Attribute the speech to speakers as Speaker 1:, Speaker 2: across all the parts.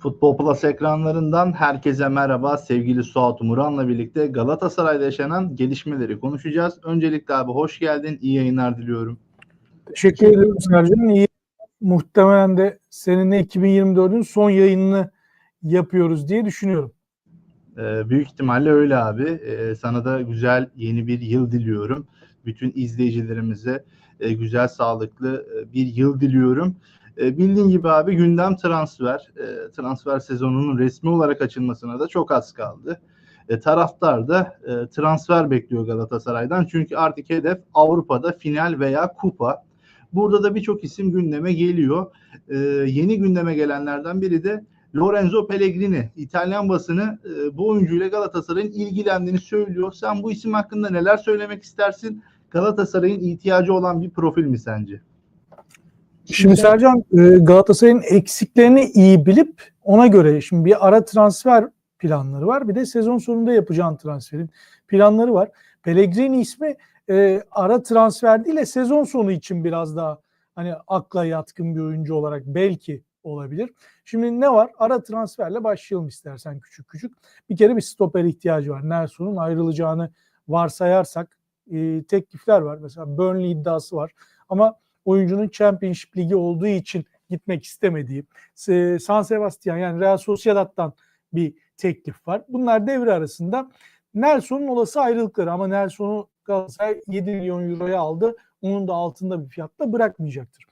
Speaker 1: Futbol Plus ekranlarından herkese merhaba. Sevgili Suat Umuran'la birlikte Galatasaray'da yaşanan gelişmeleri konuşacağız. Öncelikle abi hoş geldin. İyi yayınlar diliyorum.
Speaker 2: Teşekkür ederim Sercan. İyi. Muhtemelen de seninle 2024'ün son yayınını yapıyoruz diye düşünüyorum.
Speaker 1: Ee, büyük ihtimalle öyle abi. Ee, sana da güzel yeni bir yıl diliyorum. Bütün izleyicilerimize e, güzel, sağlıklı e, bir yıl diliyorum. E, bildiğin gibi abi gündem transfer. E, transfer sezonunun resmi olarak açılmasına da çok az kaldı. E, taraftar da e, transfer bekliyor Galatasaray'dan. Çünkü artık hedef Avrupa'da final veya kupa. Burada da birçok isim gündeme geliyor. E, yeni gündeme gelenlerden biri de Lorenzo Pellegrini. İtalyan basını e, bu oyuncuyla Galatasaray'ın ilgilendiğini söylüyor. Sen bu isim hakkında neler söylemek istersin? Galatasaray'ın ihtiyacı olan bir profil mi sence?
Speaker 2: Şimdi Sercan e, Galatasaray'ın eksiklerini iyi bilip ona göre şimdi bir ara transfer planları var. Bir de sezon sonunda yapacağın transferin planları var. Pellegrini ismi e, ara transfer değil de sezon sonu için biraz daha hani akla yatkın bir oyuncu olarak belki olabilir. Şimdi ne var? Ara transferle başlayalım istersen küçük küçük. Bir kere bir stoper ihtiyacı var. Nelson'un ayrılacağını varsayarsak e, teklifler var. Mesela Burnley iddiası var. Ama oyuncunun Championship Ligi olduğu için gitmek istemediği, San Sebastian yani Real Sociedad'dan bir teklif var. Bunlar devre arasında Nelson'un olası ayrılıkları ama Nelson'u Galatasaray 7 milyon euroya aldı. Onun da altında bir fiyatla bırakmayacaktır.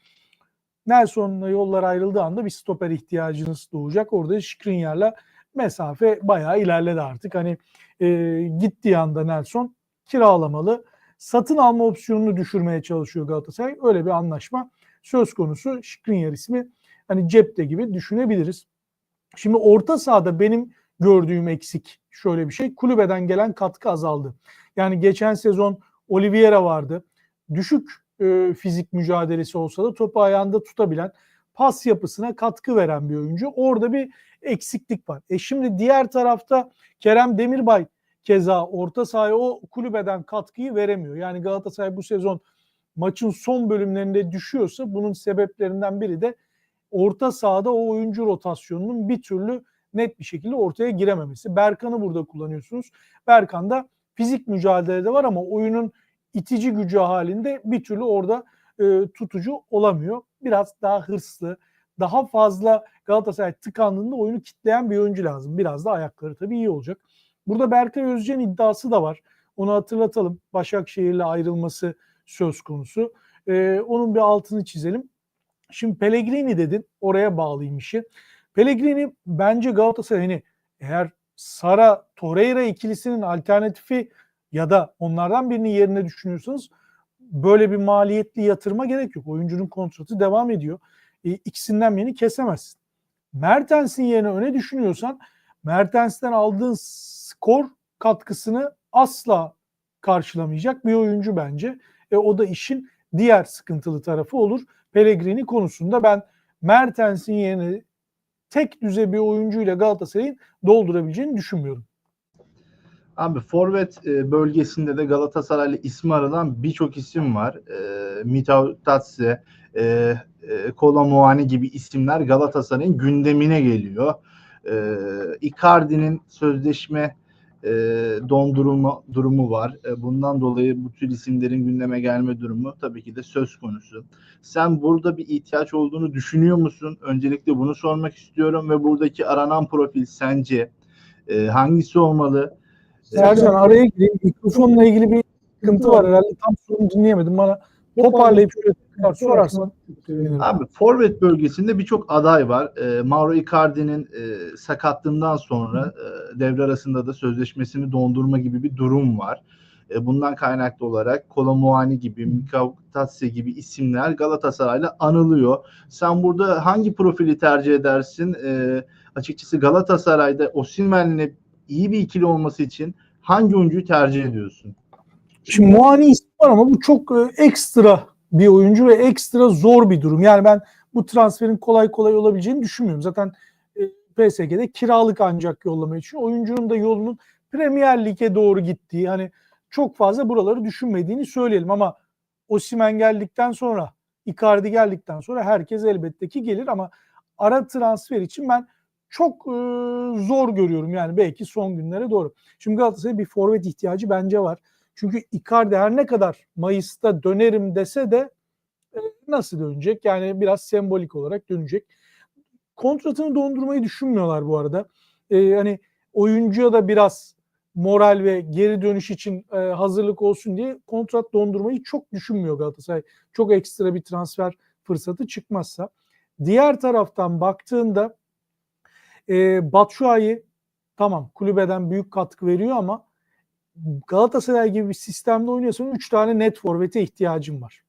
Speaker 2: Nelson'la yollar ayrıldığı anda bir stoper ihtiyacınız doğacak. Orada Skriniar'la mesafe bayağı ilerledi artık. Hani e, gittiği anda Nelson kiralamalı. Satın alma opsiyonunu düşürmeye çalışıyor Galatasaray. Öyle bir anlaşma söz konusu. Skriniar ismi hani cepte gibi düşünebiliriz. Şimdi orta sahada benim gördüğüm eksik şöyle bir şey. Kulübeden gelen katkı azaldı. Yani geçen sezon Oliveira vardı. Düşük e, fizik mücadelesi olsa da topu ayağında tutabilen, pas yapısına katkı veren bir oyuncu. Orada bir eksiklik var. E şimdi diğer tarafta Kerem Demirbay keza orta sahaya o kulübeden katkıyı veremiyor. Yani Galatasaray bu sezon maçın son bölümlerinde düşüyorsa bunun sebeplerinden biri de orta sahada o oyuncu rotasyonunun bir türlü net bir şekilde ortaya girememesi. Berkan'ı burada kullanıyorsunuz. Berkan da fizik mücadelede var ama oyunun itici gücü halinde bir türlü orada e, tutucu olamıyor. Biraz daha hırslı, daha fazla Galatasaray tıkandığında oyunu kitleyen bir oyuncu lazım. Biraz da ayakları tabii iyi olacak. Burada Berkay Özcan iddiası da var. Onu hatırlatalım. Başakşehir'le ayrılması söz konusu. E, onun bir altını çizelim. Şimdi Pellegrini dedin. Oraya bağlayayım işi. Pellegrini bence Galatasaray hani eğer Sara Torreira ikilisinin alternatifi ya da onlardan birini yerine düşünüyorsanız böyle bir maliyetli yatırıma gerek yok. Oyuncunun kontratı devam ediyor. E, ikisinden birini kesemezsin. Mertens'in yerine öne düşünüyorsan Mertens'ten aldığın skor katkısını asla karşılamayacak bir oyuncu bence. E, o da işin diğer sıkıntılı tarafı olur. Pellegrini konusunda ben Mertens'in yerine tek düze bir oyuncuyla Galatasaray'ın doldurabileceğini düşünmüyorum.
Speaker 1: Abi forvet e, bölgesinde de Galatasaraylı ismi aranan birçok isim var. E, Mitao Tatse, e, e, Kolomuani gibi isimler Galatasaray'ın gündemine geliyor. E, Icardi'nin sözleşme e, dondurulma durumu var. E, bundan dolayı bu tür isimlerin gündeme gelme durumu tabii ki de söz konusu. Sen burada bir ihtiyaç olduğunu düşünüyor musun? Öncelikle bunu sormak istiyorum ve buradaki aranan profil sence e, hangisi olmalı?
Speaker 2: Sercan araya gireyim. Mikrofonla ilgili bir sıkıntı var herhalde. Tam sorunu dinleyemedim. Bana toparlayıp şöyle sorarsan.
Speaker 1: Abi forvet bölgesinde birçok aday var. E, Mauro Icardi'nin e, sakatlığından sonra e, devre arasında da sözleşmesini dondurma gibi bir durum var. E, bundan kaynaklı olarak Kolomuani gibi, Mikao Tatse gibi isimler Galatasaray'la anılıyor. Sen burada hangi profili tercih edersin? E, açıkçası Galatasaray'da Osimhen'le iyi bir ikili olması için hangi oyuncuyu tercih ediyorsun?
Speaker 2: Şimdi Muani ismi var ama bu çok e, ekstra bir oyuncu ve ekstra zor bir durum. Yani ben bu transferin kolay kolay olabileceğini düşünmüyorum. Zaten e, PSG'de kiralık ancak yollamayı için oyuncunun da yolunun Premier Lig'e doğru gittiği hani çok fazla buraları düşünmediğini söyleyelim ama Osimhen geldikten sonra Icardi geldikten sonra herkes elbette ki gelir ama ara transfer için ben çok e, zor görüyorum yani belki son günlere doğru. Şimdi Galatasaray'ın bir forvet ihtiyacı bence var. Çünkü Icardi her ne kadar Mayıs'ta dönerim dese de e, nasıl dönecek? Yani biraz sembolik olarak dönecek. Kontratını dondurmayı düşünmüyorlar bu arada. E, hani oyuncuya da biraz moral ve geri dönüş için e, hazırlık olsun diye kontrat dondurmayı çok düşünmüyor Galatasaray. Çok ekstra bir transfer fırsatı çıkmazsa. Diğer taraftan baktığında e, Batshuayi tamam kulübeden büyük katkı veriyor ama Galatasaray gibi bir sistemde oynuyorsan 3 tane net forvete ihtiyacın var.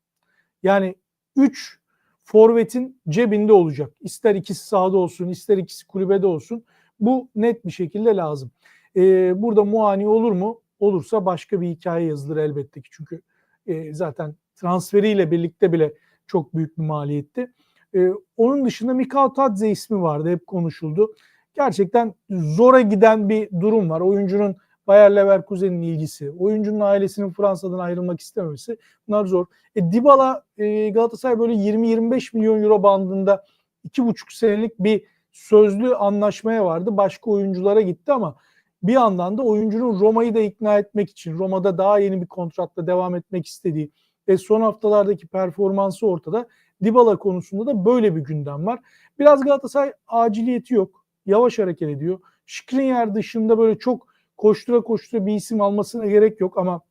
Speaker 2: Yani 3 forvetin cebinde olacak. İster ikisi sahada olsun, ister ikisi kulübede olsun. Bu net bir şekilde lazım. Ee, burada muani olur mu? Olursa başka bir hikaye yazılır elbette ki. Çünkü e, zaten transferiyle birlikte bile çok büyük bir maliyetti. Ee, onun dışında Mikao Tadze ismi vardı. Hep konuşuldu. Gerçekten zora giden bir durum var. Oyuncunun Bayer Leverkusen'in ilgisi, oyuncunun ailesinin Fransa'dan ayrılmak istememesi bunlar zor. E, Dybala e, Galatasaray böyle 20-25 milyon euro bandında 2,5 senelik bir sözlü anlaşmaya vardı. Başka oyunculara gitti ama bir yandan da oyuncunun Roma'yı da ikna etmek için Roma'da daha yeni bir kontratla devam etmek istediği ve son haftalardaki performansı ortada. Dybala konusunda da böyle bir gündem var. Biraz Galatasaray aciliyeti yok. Yavaş hareket ediyor. Skriniar dışında böyle çok koştura koştura bir isim almasına gerek yok ama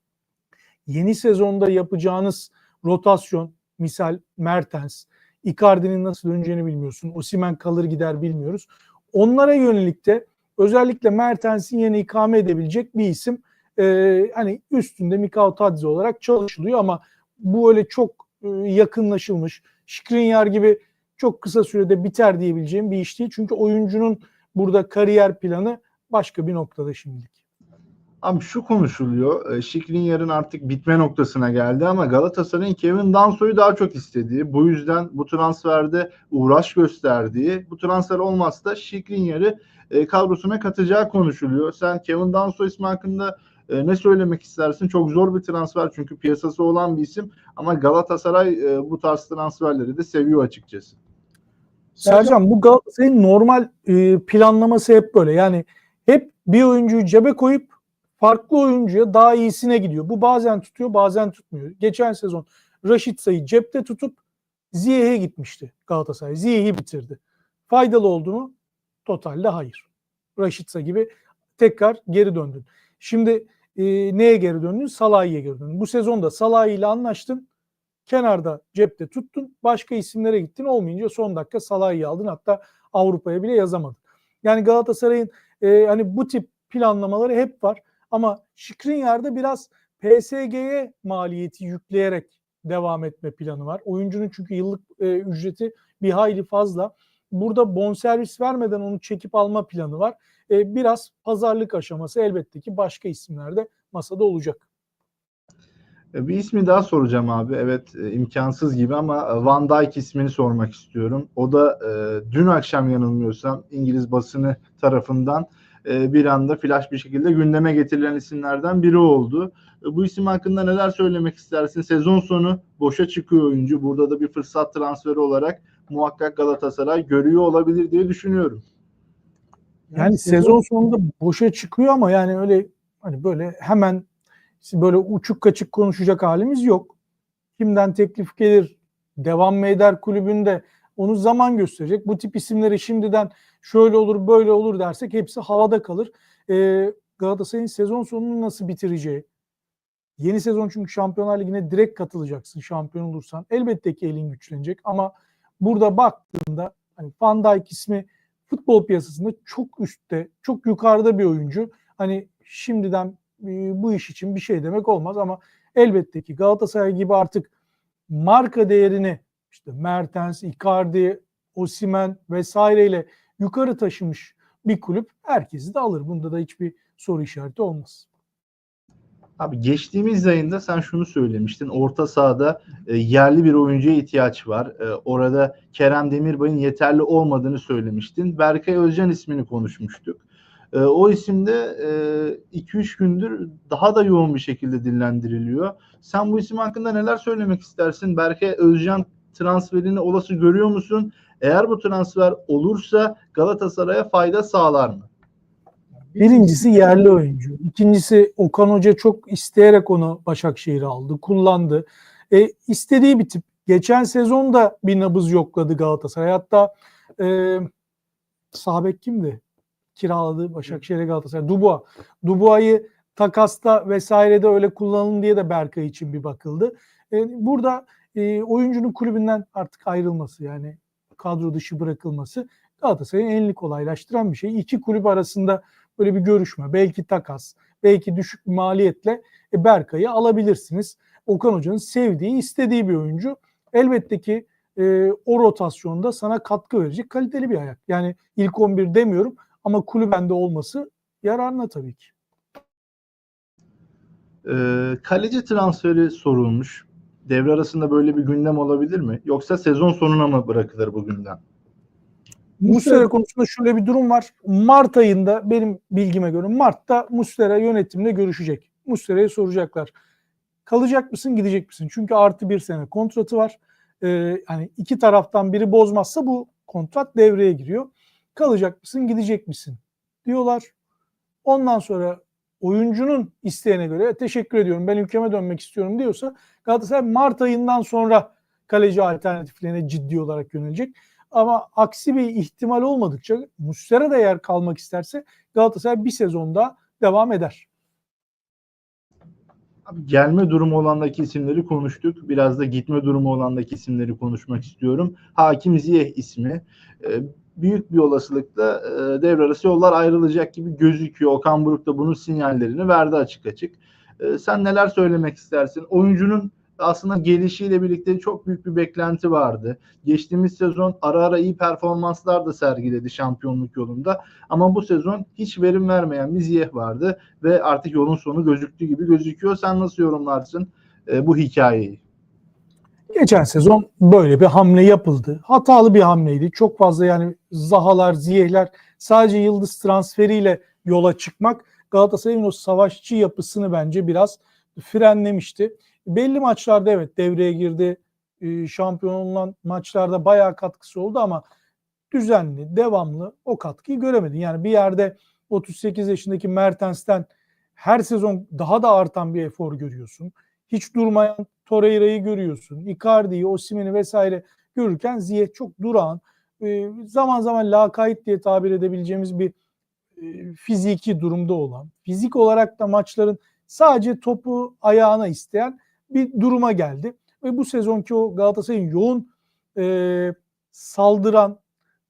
Speaker 2: yeni sezonda yapacağınız rotasyon misal Mertens, Icardi'nin nasıl döneceğini bilmiyorsun. Osimen kalır gider bilmiyoruz. Onlara yönelik de özellikle Mertens'in yerine ikame edebilecek bir isim e, hani üstünde Mikao Tadze olarak çalışılıyor ama bu öyle çok e, yakınlaşılmış. Skriniar gibi çok kısa sürede biter diyebileceğim bir iş değil. Çünkü oyuncunun burada kariyer planı başka bir noktada şimdilik.
Speaker 1: Abi şu konuşuluyor. E, Şikrinyar'ın artık bitme noktasına geldi ama Galatasaray'ın Kevin Danso'yu daha çok istediği, bu yüzden bu transferde uğraş gösterdiği, bu transfer olmazsa Şikrinyar'ı e, kadrosuna katacağı konuşuluyor. Sen Kevin Danso ismi hakkında e, ne söylemek istersin? Çok zor bir transfer çünkü piyasası olan bir isim ama Galatasaray e, bu tarz transferleri de seviyor açıkçası.
Speaker 2: Sercan bu Galatasaray'ın normal e, planlaması hep böyle. Yani hep bir oyuncuyu cebe koyup farklı oyuncuya daha iyisine gidiyor. Bu bazen tutuyor bazen tutmuyor. Geçen sezon Raşit Say'ı cepte tutup Ziyeh'e gitmişti Galatasaray. Ziyeh'i bitirdi. Faydalı oldu mu? Totalde hayır. Raşitsa gibi tekrar geri döndün. Şimdi e, neye geri döndün? Salah'a geri döndün. Bu sezonda Salah ile anlaştın. Kenarda cepte tuttun. Başka isimlere gittin. Olmayınca son dakika Salah'ı aldın. Hatta Avrupa'ya bile yazamadın. Yani Galatasaray'ın e, hani bu tip planlamaları hep var. Ama Skriniar'da biraz PSG'ye maliyeti yükleyerek devam etme planı var. Oyuncunun çünkü yıllık e, ücreti bir hayli fazla. Burada bonservis vermeden onu çekip alma planı var. E, biraz pazarlık aşaması elbette ki başka isimlerde masada olacak.
Speaker 1: E, bir ismi daha soracağım abi. Evet e, imkansız gibi ama Van Dijk ismini sormak istiyorum. O da e, dün akşam yanılmıyorsam İngiliz basını tarafından e, bir anda flash bir şekilde gündeme getirilen isimlerden biri oldu. E, bu isim hakkında neler söylemek istersin? Sezon sonu boşa çıkıyor oyuncu. Burada da bir fırsat transferi olarak muhakkak Galatasaray görüyor olabilir diye düşünüyorum.
Speaker 2: Yani, yani sezon sonunda boşa çıkıyor ama yani öyle hani böyle hemen böyle uçuk kaçık konuşacak halimiz yok. Kimden teklif gelir, devam mı eder kulübünde onu zaman gösterecek. Bu tip isimleri şimdiden şöyle olur böyle olur dersek hepsi havada kalır. Ee, Galatasaray'ın sezon sonunu nasıl bitireceği, yeni sezon çünkü Şampiyonlar Ligi'ne direkt katılacaksın şampiyon olursan. Elbette ki elin güçlenecek ama burada baktığında hani Van Dijk ismi futbol piyasasında çok üstte, çok yukarıda bir oyuncu. Hani şimdiden e, bu iş için bir şey demek olmaz ama elbette ki Galatasaray gibi artık marka değerini işte Mertens, Icardi, Osimen vesaireyle yukarı taşımış bir kulüp herkesi de alır. Bunda da hiçbir soru işareti olmaz.
Speaker 1: Abi geçtiğimiz ayında sen şunu söylemiştin. Orta sahada e, yerli bir oyuncuya ihtiyaç var. E, orada Kerem Demirbay'ın yeterli olmadığını söylemiştin. Berkay Özcan ismini konuşmuştuk. E, o isimde 2-3 e, gündür daha da yoğun bir şekilde dillendiriliyor. Sen bu isim hakkında neler söylemek istersin? Berkay Özcan transferini olası görüyor musun? Eğer bu transfer olursa Galatasaray'a fayda sağlar mı?
Speaker 2: Birincisi yerli oyuncu. İkincisi Okan Hoca çok isteyerek onu Başakşehir'e aldı, kullandı. E, istediği bir tip. Geçen sezon da bir nabız yokladı Galatasaray. Hatta e, Sabek kimdi? Kiraladı Başakşehir'e Galatasaray. Dubois. Dubois'ı takasta vesairede öyle kullanalım diye de Berkay için bir bakıldı. E, burada e, oyuncunun kulübünden artık ayrılması yani kadro dışı bırakılması Galatasaray'ın elini kolaylaştıran bir şey. İki kulüp arasında böyle bir görüşme, belki takas, belki düşük bir maliyetle e, Berkay'ı alabilirsiniz. Okan Hoca'nın sevdiği, istediği bir oyuncu. Elbette ki e, o rotasyonda sana katkı verecek kaliteli bir ayak. Yani ilk 11 demiyorum ama kulübende olması yararına tabii ki.
Speaker 1: Ee, kaleci transferi sorulmuş. Devre arasında böyle bir gündem olabilir mi? Yoksa sezon sonuna mı bırakılır bu gündem?
Speaker 2: Muslera konusunda şöyle bir durum var. Mart ayında benim bilgime göre Mart'ta Muslera yönetimle görüşecek. Muslera'ya soracaklar. Kalacak mısın gidecek misin? Çünkü artı bir sene kontratı var. Ee, yani iki taraftan biri bozmazsa bu kontrat devreye giriyor. Kalacak mısın gidecek misin? Diyorlar. Ondan sonra oyuncunun isteğine göre teşekkür ediyorum ben ülkeme dönmek istiyorum diyorsa Galatasaray Mart ayından sonra kaleci alternatiflerine ciddi olarak yönelecek. Ama aksi bir ihtimal olmadıkça Muslera da eğer kalmak isterse Galatasaray bir sezonda devam eder.
Speaker 1: Gelme durumu olandaki isimleri konuştuk. Biraz da gitme durumu olandaki isimleri konuşmak istiyorum. Hakim Ziyeh ismi. E, büyük bir olasılıkla e, devre arası yollar ayrılacak gibi gözüküyor. Okan Buruk da bunun sinyallerini verdi açık açık. E, sen neler söylemek istersin? Oyuncunun aslında gelişiyle birlikte çok büyük bir beklenti vardı. Geçtiğimiz sezon ara ara iyi performanslar da sergiledi şampiyonluk yolunda. Ama bu sezon hiç verim vermeyen bir Ziyeh vardı ve artık yolun sonu gözüktüğü gibi gözüküyor. Sen nasıl yorumlarsın e, bu hikayeyi?
Speaker 2: Geçen sezon böyle bir hamle yapıldı. Hatalı bir hamleydi. Çok fazla yani Zahalar, Ziyehler sadece yıldız transferiyle yola çıkmak Galatasaray'ın o savaşçı yapısını bence biraz frenlemişti. Belli maçlarda evet devreye girdi. Ee, Şampiyon olan maçlarda bayağı katkısı oldu ama düzenli, devamlı o katkıyı göremedin. Yani bir yerde 38 yaşındaki Mertens'ten her sezon daha da artan bir efor görüyorsun. Hiç durmayan Torreira'yı görüyorsun. Icardi'yi, Osimhen'i vesaire görürken Ziyech çok durağan, e, zaman zaman lakayt diye tabir edebileceğimiz bir e, fiziki durumda olan, fizik olarak da maçların sadece topu ayağına isteyen bir duruma geldi. Ve bu sezonki o Galatasaray'ın yoğun e, saldıran,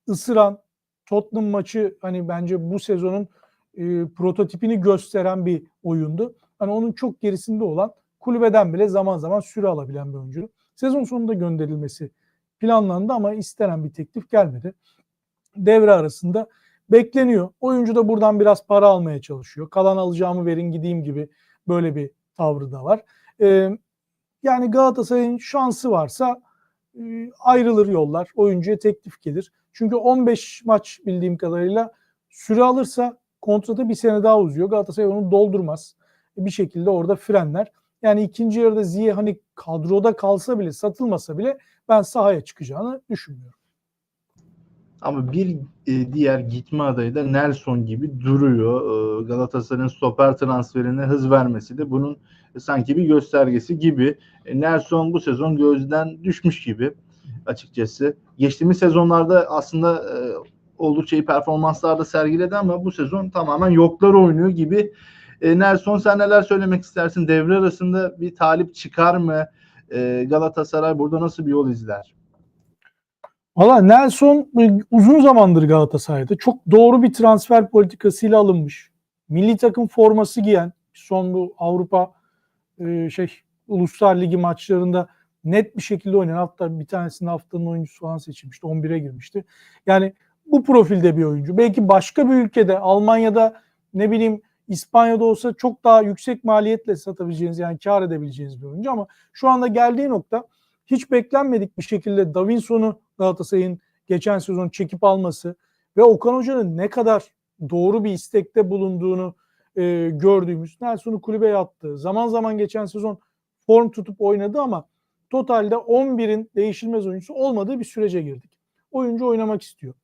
Speaker 2: ısıran Tottenham maçı hani bence bu sezonun e, prototipini gösteren bir oyundu. Hani onun çok gerisinde olan kulübeden bile zaman zaman süre alabilen bir oyuncu. Sezon sonunda gönderilmesi planlandı ama istenen bir teklif gelmedi. Devre arasında bekleniyor. Oyuncu da buradan biraz para almaya çalışıyor. Kalan alacağımı verin gideyim gibi böyle bir tavrı da var. Ee, yani Galatasaray'ın şansı varsa e, ayrılır yollar. Oyuncuya teklif gelir. Çünkü 15 maç bildiğim kadarıyla süre alırsa kontratı bir sene daha uzuyor. Galatasaray onu doldurmaz. Bir şekilde orada frenler. Yani ikinci yarıda Ziye hani kadroda kalsa bile satılmasa bile ben sahaya çıkacağını düşünmüyorum.
Speaker 1: Ama bir e, diğer gitme adayı da Nelson gibi duruyor. E, Galatasaray'ın stoper transferine hız vermesi de bunun sanki bir göstergesi gibi. E, Nelson bu sezon gözden düşmüş gibi açıkçası. Geçtiğimiz sezonlarda aslında e, oldukça iyi performanslar da sergiledi ama bu sezon tamamen yoklar oynuyor gibi. E, Nelson sen neler söylemek istersin? Devre arasında bir talip çıkar mı? E, Galatasaray burada nasıl bir yol izler?
Speaker 2: Valla Nelson uzun zamandır Galatasaray'da. Çok doğru bir transfer politikasıyla alınmış. Milli takım forması giyen son bu Avrupa e, şey Uluslar Ligi maçlarında net bir şekilde oynayan hatta bir tanesinde haftanın oyuncusu falan seçilmişti. 11'e girmişti. Yani bu profilde bir oyuncu. Belki başka bir ülkede Almanya'da ne bileyim İspanya'da olsa çok daha yüksek maliyetle satabileceğiniz yani kar edebileceğiniz bir oyuncu ama şu anda geldiği nokta hiç beklenmedik bir şekilde Davinson'u Galatasaray'ın geçen sezon çekip alması ve Okan Hoca'nın ne kadar doğru bir istekte bulunduğunu e, gördüğümüz Nelson'u kulübe yattı. Zaman zaman geçen sezon form tutup oynadı ama totalde 11'in değişilmez oyuncusu olmadığı bir sürece girdik. Oyuncu oynamak istiyor.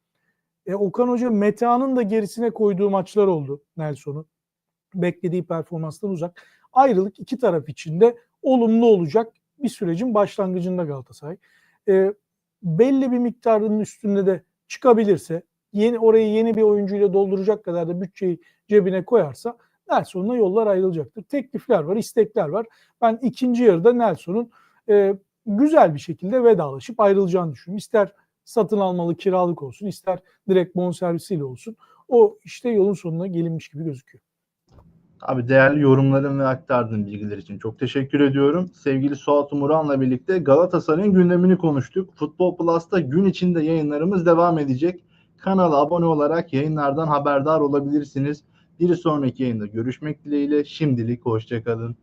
Speaker 2: E, Okan Hoca Metehan'ın da gerisine koyduğu maçlar oldu Nelson'un. Beklediği performanstan uzak. Ayrılık iki taraf için de olumlu olacak bir sürecin başlangıcında Galatasaray. E, belli bir miktarının üstünde de çıkabilirse yeni orayı yeni bir oyuncuyla dolduracak kadar da bütçeyi cebine koyarsa Nelson'la yollar ayrılacaktır. Teklifler var, istekler var. Ben ikinci yarıda Nelson'un e, güzel bir şekilde vedalaşıp ayrılacağını düşünüyorum. İster satın almalı kiralık olsun, ister direkt bonservisiyle olsun. O işte yolun sonuna gelinmiş gibi gözüküyor.
Speaker 1: Abi değerli yorumların ve aktardığın bilgiler için çok teşekkür ediyorum. Sevgili Suat Umuran'la birlikte Galatasaray'ın gündemini konuştuk. Futbol Plus'ta gün içinde yayınlarımız devam edecek. Kanala abone olarak yayınlardan haberdar olabilirsiniz. Bir sonraki yayında görüşmek dileğiyle. Şimdilik hoşçakalın.